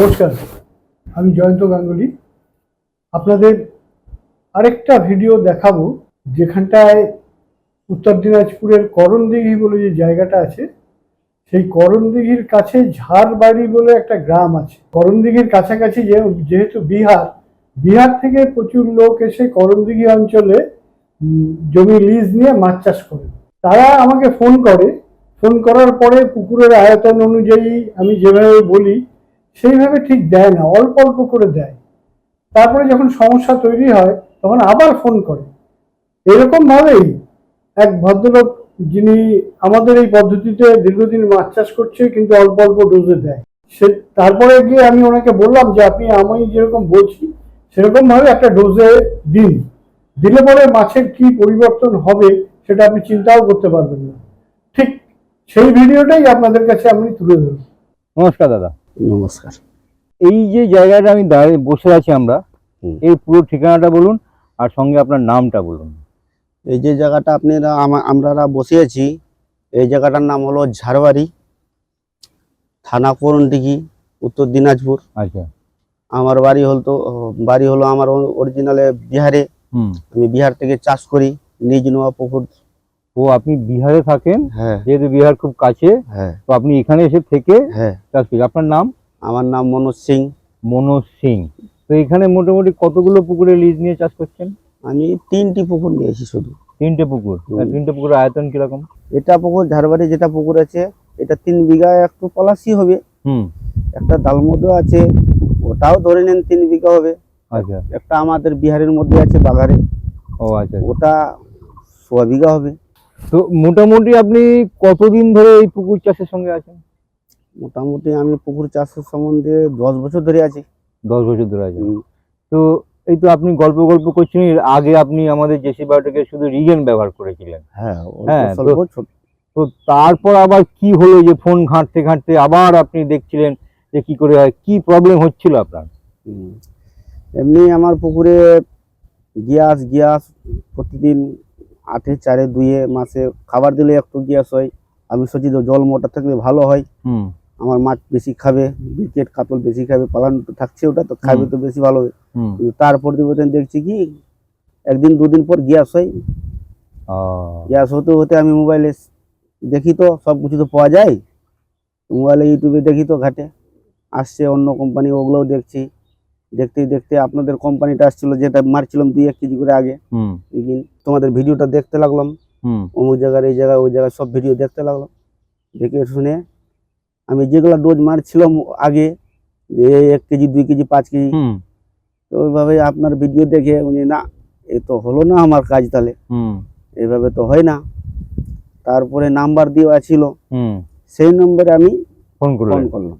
নমস্কার, আমি জয়ন্ত গাঙ্গুলি। আপনাদের আরেকটা ভিডিও দেখাবো, যেখানটায় উত্তর দিনাজপুরের করণদিঘি বলে যে জায়গাটা আছে, সেই করণদিঘির কাছে ঝাড়বাড়ি বলে একটা গ্রাম আছে। করণদিঘির কাছাকাছি যেহেতু বিহার বিহার থেকে প্রচুর লোক এসে করণদিঘি অঞ্চলে জমি লিজ নিয়ে মাছ চাষ করে। তারা আমাকে ফোন করে। ফোন করার পরে পুকুরের আয়তন অনুযায়ী আমি যেভাবে বলি সেইভাবে ঠিক দেয় না, অল্প অল্প করে দেয়। তারপরে যখন সমস্যা তৈরি হয়, তখন আবার ফোন করে। এরকম ভাবেই এক ভদ্রলোক যিনি আমাদের এই পদ্ধতিতে দীর্ঘদিন মাছ চাষ করছে, কিন্তু অল্প অল্প ডোজে দেয়। সে, তারপরে গিয়ে আমি ওনাকে বললাম যে, আপনি আমি যেরকম বলছি সেরকম ভাবে একটা ডোজে দিন। দিলে পরে মাছের কি পরিবর্তন হবে, সেটা আপনি চিন্তাও করতে পারবেন না। ঠিক সেই ভিডিওটাই আপনাদের কাছে আমি তুলে ধরব নমস্কার দাদা। নমস্কার। এই যে জায়গাটা আমি দাঁড়িয়ে বসে আছি আমরা এই পুরো ঠিকানাটা বলুন আর সঙ্গে আপনার নামটা বলুন। এই যে জায়গাটা আপনারা আমা- আমরা বসে আছি এই জায়গাটার নাম হলো ঝাড়বাড়ি থানা করণদিঘি উত্তর দিনাজপুর। আচ্ছা। আমার বাড়ি হল তো বাড়ি হলো আমার অরিজিনালে বিহারে। আমি বিহার থেকে চাষ করি নিজ নেওয়া পুকুর ও আপনি বিহারে থাকেন হ্যাঁ। যেহেতু বিহার খুব কাছে হ্যাঁ। তো আপনি এখানে এসে থেকে হ্যাঁ। চাষ করছেন। আপনার নাম? আমার নাম মনোজ সিং। মনোজ সিং। তো এখানে মোটামুটি কতগুলো পুকুরে লিজ নিয়ে চাষ করছেন? আমি তিনটি পুকুর নিয়েছি শুধু। তিনটে পুকুর। তিনটে পুকুরের আয়তন কীরকম? এটা পুকুর ঝাড়বাড়ি যেটা পুকুর আছে এটা তিন বিঘা একটু পলাশি হবে। হুম। একটা ডালমুদো আছে ওটাও ধরে নেন তিন বিঘা হবে। আচ্ছা। একটা আমাদের বিহারের মধ্যে আছে বাগারে। ও আচ্ছা। ওটা সোয়া বিঘা হবে। তো মোটামুটি আপনি কতদিন ধরে এই পুকুর চাষের সঙ্গে আছেন? মোটামুটি আমি পুকুর চাষের সম্বন্ধে দশ বছর ধরে আছি। দশ বছর ধরে আছেন। তো এই তো আপনি গল্প গল্প করছেন আগে আপনি আমাদের জেসি বায়োটেকের শুধু রিগেন ব্যবহার করেছিলেন। হ্যাঁ হ্যাঁ, তো- তারপর আবার কি হলো যে ফোন ঘাঁটতে ঘাঁটতে আবার আপনি দেখছিলেন যে কি করে হয় কি প্রবলেম হচ্ছিল আপনার? এমনি আমার পুকুরে গ্যাস গ্যাস প্রতিদিন আটে চারে দুয়ে মাসে খাবার দিলে একটু গ্যাস হয়। আমি সোচি জল মোটা থাকলে ভালো হয়। হুম। আমার মাছ বেশি খাবে বিকেট কাতল বেশি খাবে পালান তো থাকছে ওটা তো খাবে তো বেশি ভালো হবে হুম। কিন্তু তার পরিবর্তন দেখছি কি একদিন দুদিন পর গ্যাস হয়। গ্যাস হতে হতে আমি মোবাইলে দেখি তো সব কিছু তো পাওয়া যায়। মোবাইলে ইউটিউবে দেখি তো ঘাটে। আসছে অন্য কোম্পানি ওগুলোও দেখছি। দেখতে দেখতে আপনাদের কোম্পানিটা আসছিল যেটা মারছিলাম দুই এক কেজি করে আগে। হুম। তোমাদের ভিডিওটা দেখতে লাগলাম। হুম। অমুক জায়গার এই জায়গায় ওই জায়গায় সব ভিডিও দেখতে লাগলাম। দেখে শুনে আমি যেগুলো ডোজ মারছিলাম আগে যে এক কেজি দুই কেজি পাঁচ কেজি হুম। তো ওইভাবে আপনার ভিডিও দেখে উনি না এ তো হলো না আমার কাজ তাহলে। হুম। এইভাবে তো হয় না। তারপরে নাম্বার দেওয়া ছিল। হুম। সেই নম্বরে আমি ফোন ফোন করলাম।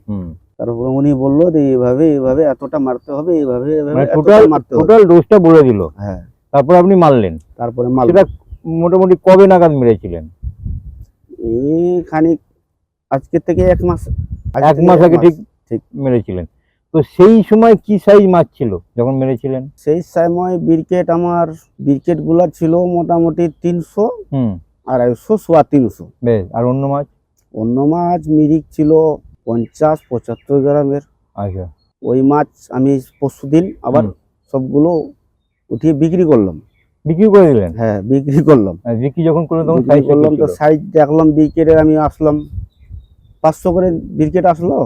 তারপরে উনি বলল যে এইভাবে এইভাবে এতটা মারতে হবে এইভাবে এইভাবে মানে টোটাল মারতে টোটাল ডোজটা বলে দিল। হ্যাঁ। তারপর আপনি মারলেন। তারপরে মাল সেটা মোটামুটি কবে নাগাদ মেরেছিলেন? এই খানিক আজকে থেকে এক মাস এক মাস আগে ঠিক ঠিক। মেরেছিলেন। তো সেই সময় কি সাইজ মাছ ছিল যখন মেরেছিলেন? সেই সময় বিরকেট আমার বিরকেটগুলা ছিল মোটামুটি তিনশো হুম। আড়াইশো সোয়া তিনশো। বেশ। আর অন্য মাছ? অন্য মাছ মিরিক ছিল পঞ্চাশ পঁচাত্তর গ্রামের। আচ্ছা। ওই মাছ আমি পরশুদিন আবার সবগুলো উঠিয়ে বিক্রি করলাম। বিক্রি করে দিলেন? হ্যাঁ বিক্রি করলাম। বিক্রি যখন করলেন তখন সাইজ করলাম তো সাইজ দেখলাম বিকেটে আমি আসলাম। পাঁচশো করে বিকেট আসলো।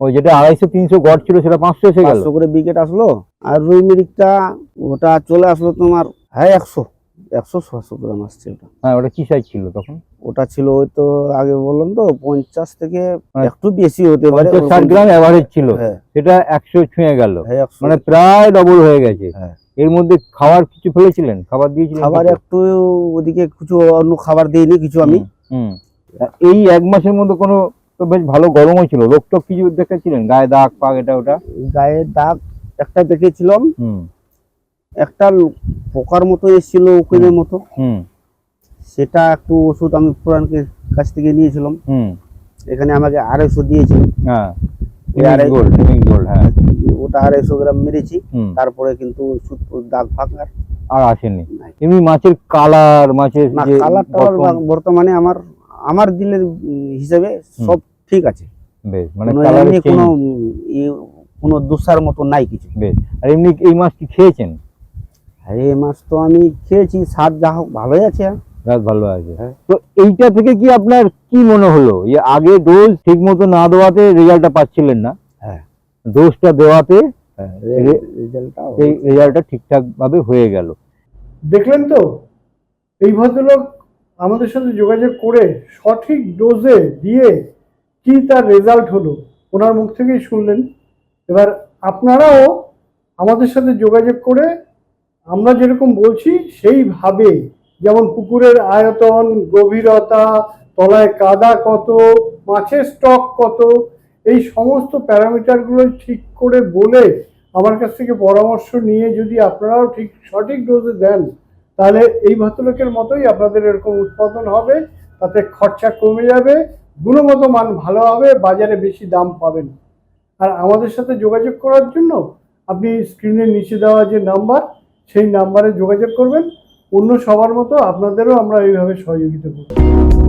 ওই যেটা আড়াইশো তিনশো গড় ছিল সেটা পাঁচশো এসে গেল? করে বিকেট আসলো। আর রুই মিরিকটা ওটা চলে আসলো তোমার হ্যাঁ একশো। একশো ছশো গ্রাম আসছে ওটা। হ্যাঁ ওটা কি সাইজ ছিল তখন? ওটা ছিল ওই তো আগে বললাম তো পঞ্চাশ থেকে মানে একটু বেশি হতে পারে ষাট গ্রাম অ্যাভারেজ ছিল। হ্যাঁ। সেটা একশো ছুঁয়ে গেল। হ্যাঁ মানে প্রায় ডবল হয়ে গেছে। হ্যাঁ। এর মধ্যে খাবার কিছু ফেলেছিলেন? খাবার দিয়েছিলেন খাবার একটু ওদিকে কিছু অন্য খাবার দিইনি কিছু আমি। এই এক মাসের মধ্যে কোনো তো বেশ ভালো গরমও ছিল। রোগ টোক কিছু দেখেছিলেন? গায়ে দাগ পাগ এটা ওটা? গায়ে দাগ একটা দেখেছিলাম। একটা পোকার মতো এসেছিল উকিলের মতো। হুম। সেটা একটু ওষুধ আমি পুরানকে কাছ থেকে নিয়েছিলাম। হুম। এখানে আমাকে আড়াইশো দিয়েছিল হ্যাঁ। হ্যাঁ। ওটা আড়াইশো গ্রাম মেরেছি। তারপরে কিন্তু দাগ ফাঁক আর আসেনি। এমনি মাছের কালার মাছের কালার বর্তমানে আমার আমার দিলের হিসাবে সব ঠিক আছে। বেশ মানে কোনো দোষার মতো নাই কিছু। বেশ আর এমনি এই মাছ কি খেয়েছেন? এই মাছ তো আমি খেয়েছি স্বাদ যা হোক ভালোই আছে। বেশ ভালো আছে। হ্যাঁ। তো এইটা থেকে কি আপনার কি মনে হলো? যে আগে ডোজ ঠিক মতো না দেওয়াতে রেজাল্টটা পাচ্ছিলেন না? হ্যাঁ। ডোজটা দেওয়াতে রে- এই রেজাল্টটা ঠিকঠাক ভাবে হয়ে গেল। দেখলেন তো? এই ভদ্রলোক আমাদের সাথে যোগাযোগ করে সঠিক ডোজে দিয়ে কি তার রেজাল্ট হলো ওনার মুখ থেকেই শুনলেন। এবার আপনারাও আমাদের সাথে যোগাযোগ করে আমরা যেরকম বলছি সেইভাবে যেমন পুকুরের আয়তন, গভীরতা, তলায় কাদা কত, মাছের স্টক কত, এই সমস্ত প্যারামিটারগুলো ঠিক করে বলে আমার কাছ থেকে পরামর্শ নিয়ে যদি আপনারাও ঠিক সঠিক ডোজে দেন, তাহলে এই ভদ্রলোকের মতোই আপনাদের এরকম উৎপাদন হবে, তাতে খরচা কমে যাবে গুণগত মান ভালো হবে, বাজারে বেশি দাম পাবেন। আর আমাদের সাথে যোগাযোগ করার জন্য আপনি স্ক্রিনের নিচে দেওয়া যে নাম্বার সেই নাম্বারে যোগাযোগ করবেন। অন্য সবার মতো আপনাদেরও আমরা এইভাবে সহযোগিতা করব।